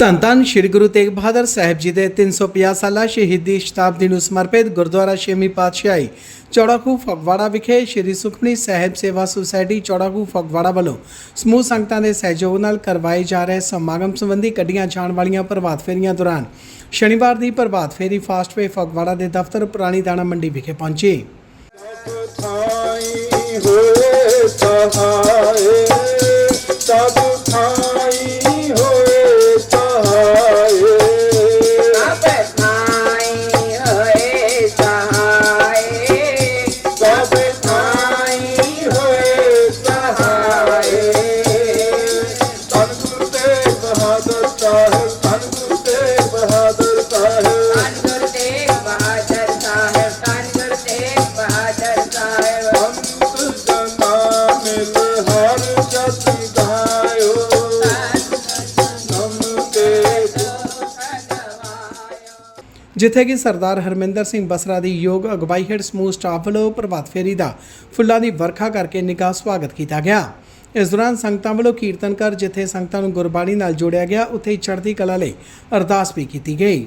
ਧੰਨ ਧੰਨ ਸ੍ਰੀ ਗੁਰੂ ਤੇਗ ਬਹਾਦਰ ਸਾਹਿਬ ਜੀ ਦੇ 350 ਸਾਲਾ ਸ਼ਹੀਦੀ ਸ਼ਤਾਬਦੀ ਨੂੰ ਸਮਰਪਿਤ ਗੁਰਦੁਆਰਾ ਛੇਵੀਂ ਪਾਤਸ਼ਾਹੀ ਚੌੜਾਖੂ ਫਗਵਾੜਾ ਵਿਖੇ ਸ੍ਰੀ ਸੁਖਮਨੀ ਸਾਹਿਬ ਸੇਵਾ ਸੁਸਾਇਟੀ ਚੌੜਾਖੂ ਫਗਵਾੜਾ ਵੱਲੋਂ ਸਮੂਹ ਸੰਗਤਾਂ ਦੇ ਸਹਿਯੋਗ ਨਾਲ ਕਰਵਾਏ ਜਾ ਰਹੇ ਸਮਾਗਮ ਸੰਬੰਧੀ ਕੱਢੀਆਂ ਜਾਣ ਵਾਲੀਆਂ ਪ੍ਰਭਾਤ ਫੇਰੀਆਂ ਦੌਰਾਨ ਸ਼ਨੀਵਾਰ ਦੀ ਪ੍ਰਭਾਤ ਫੇਰੀ ਫਾਸਟਵੇ ਫਗਵਾੜਾ ਦੇ ਦਫ਼ਤਰ ਪੁਰਾਣੀ ਦਾਣਾ ਮੰਡੀ ਵਿਖੇ ਪਹੁੰਚੀ। ਸਭ ਥਾਈ ਜਿੱਥੇ ਕਿ ਸਰਦਾਰ ਹਰਮਿੰਦਰ ਸਿੰਘ ਬਸਰਾ ਦੀ ਯੋਗ ਅਗਵਾਈ ਹੇਠ ਸਮੂਹ ਸਟਾਫ ਵੱਲੋਂ ਪ੍ਰਭਾਤ ਫੇਰੀ ਦਾ ਫੁੱਲਾਂ ਦੀ ਵਰਖਾ ਕਰਕੇ ਨਿੱਘਾ ਸਵਾਗਤ ਕੀਤਾ ਗਿਆ। ਇਸ ਦੌਰਾਨ ਸੰਗਤਾਂ ਵੱਲੋਂ ਕੀਰਤਨ ਕਰ ਜਿੱਥੇ ਸੰਗਤਾਂ ਨੂੰ ਗੁਰਬਾਣੀ ਨਾਲ ਜੋੜਿਆ ਗਿਆ, ਉੱਥੇ ਹੀ ਚੜ੍ਹਦੀ ਕਲਾ ਲਈ ਅਰਦਾਸ ਵੀ ਕੀਤੀ ਗਈ।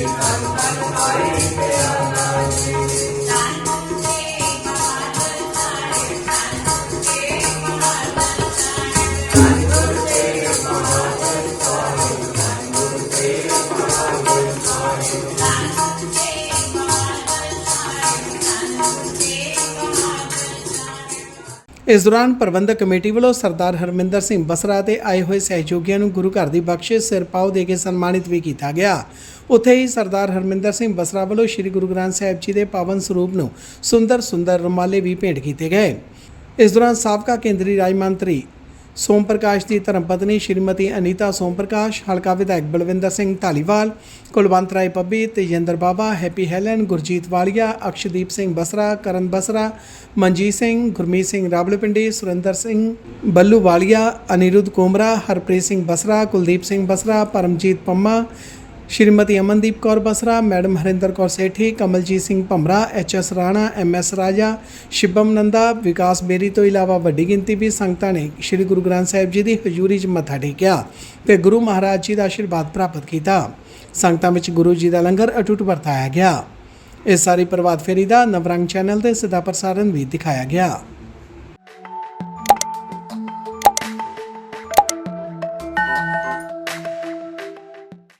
ਇਸ ਦੌਰਾਨ ਪ੍ਰਬੰਧਕ ਕਮੇਟੀ ਵੱਲੋਂ ਸਰਦਾਰ ਹਰਮਿੰਦਰ ਸਿੰਘ ਬਸਰਾ ਤੇ ਆਏ ਹੋਏ ਸਹਿਯੋਗੀਆਂ ਨੂੰ ਗੁਰੂ ਘਰ ਦੀ ਬਖਸ਼ਿਸ਼ ਸਿਰਪਾਓ ਦੇ ਕੇ ਸਨਮਾਨਿਤ ਵੀ ਕੀਤਾ ਗਿਆ। ਉੱਥੇ ਹੀ ਸਰਦਾਰ ਹਰਮਿੰਦਰ ਸਿੰਘ ਬਸਰਾ ਵੱਲੋਂ ਸ੍ਰੀ ਗੁਰੂ ਗ੍ਰੰਥ ਸਾਹਿਬ ਜੀ ਦੇ ਪਾਵਨ ਸਰੂਪ ਨੂੰ ਸੁੰਦਰ ਸੁੰਦਰ ਰੁਮਾਲੇ ਵੀ ਭੇਂਟ ਕੀਤੇ ਗਏ। ਇਸ ਦੌਰਾਨ ਸਾਬਕਾ ਕੇਂਦਰੀ ਰਾਜ ਮੰਤਰੀ ਸੋਮ ਪ੍ਰਕਾਸ਼ ਦੀ ਧਰਮ ਪਤਨੀ ਸ਼੍ਰੀਮਤੀ ਅਨੀਤਾ ਸੋਮ ਪ੍ਰਕਾਸ਼ ਹਲਕਾ ਵਿਧਾਇਕ Balwinder Singh Dhaliwal Kulwant Rai Pabbi, Tejinder Baba, Happy Helen, Gurjit Walia, Akshdeep Singh Basra, Karan Basra, Manjit Singh, Gurmeet Singh Rawalpindi, Surinder Singh Ballu Walia, Anirudh Komra, Harpreet Singh Basra, Kuldeep Singh Basra, Parmjeet Pamma Shrimati Amandeep Kaur Basra madam Harinder Kaur Sethi Kamaljeet Singh Bhamra H S Rana M S Raja Shivam Nanda ਵਿਕਾਸ ਬੇਰੀ ਤੋਂ ਇਲਾਵਾ ਵੱਡੀ ਗਿਣਤੀ ਵੀ ਸੰਗਤਾਂ ਨੇ ਸ੍ਰੀ ਗੁਰੂ ਗ੍ਰੰਥ ਸਾਹਿਬ ਜੀ ਦੀ ਹਜ਼ੂਰੀ 'ਚ ਮੱਥਾ ਟੇਕਿਆ ਤੇ ਗੁਰੂ ਮਹਾਰਾਜ ਜੀ ਦਾ ਆਸ਼ੀਰਵਾਦ ਪ੍ਰਾਪਤ ਕੀਤਾ ਸੰਗਤਾਂ ਵਿੱਚ ਗੁਰੂ ਜੀ ਦਾ ਲੰਗਰ ਅਟੁੱਟ ਵਰਤਾਇਆ ਗਿਆ ਇਸ ਸਾਰੀ ਪ੍ਰਭਾਤ ਫੇਰੀ ਦਾ ਨਵਰੰਗ ਚੈਨਲ ਤੇ ਸਿੱਧਾ ਪ੍ਰਸਾਰਣ ਵੀ ਦਿਖਾਇਆ ਗਿਆ